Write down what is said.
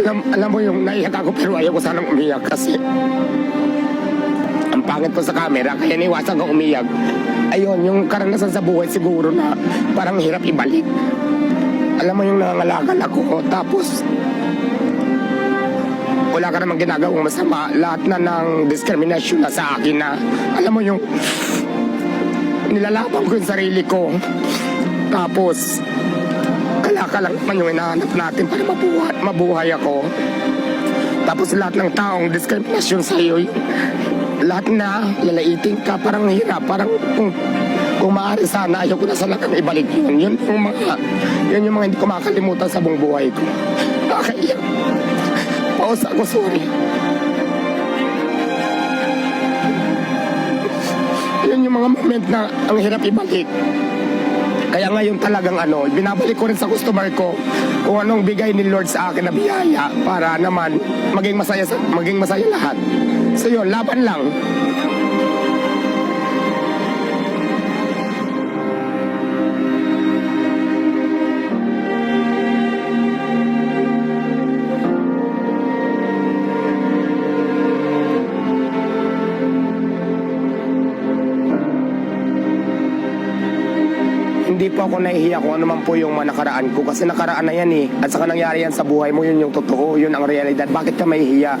Alam, alam mo yung naiyak ako pero ayaw ko sanang umiyak kasi ang pangit ko sa camera kaya niwasan ko umiyak. Ayun, yung karanasan sa buhay siguro na parang hirap ibalik. Alam mo yung nangangalakal ako tapos wala ka namang ginagawang masama. Lahat na ng discrimination na sa akin na alam mo yung nilalaban ko yung sarili ko. Tapos kalakal lang naman yung hinahanap natin para mabuhay, mabuhay ako. Tapos lahat ng taong discrimination sa iyo, lahat na lalaitin ka, parang hirap, parang kung, kung maaari sana, ayaw ko na sana kang ibalik yun. Yun yung mga, yun yung mga hindi ko makakalimutan sa buong buhay ko. Nakakaiyak. Pause ako, sorry. Yun yung mga moment na ang hirap ibalik. Kaya ngayon talagang ano, binabalik ko rin sa customer ko kung anong bigay ni Lord sa akin na biyaya para naman maging masaya sa, maging masaya lahat. So yun, laban lang. Hindi po ako nahihiya kung ano man po yung mga nakaraan ko kasi nakaraan na yan eh. At saka nangyari yan sa buhay mo, yun yung totoo, yun ang realidad. Bakit ka mahihiya?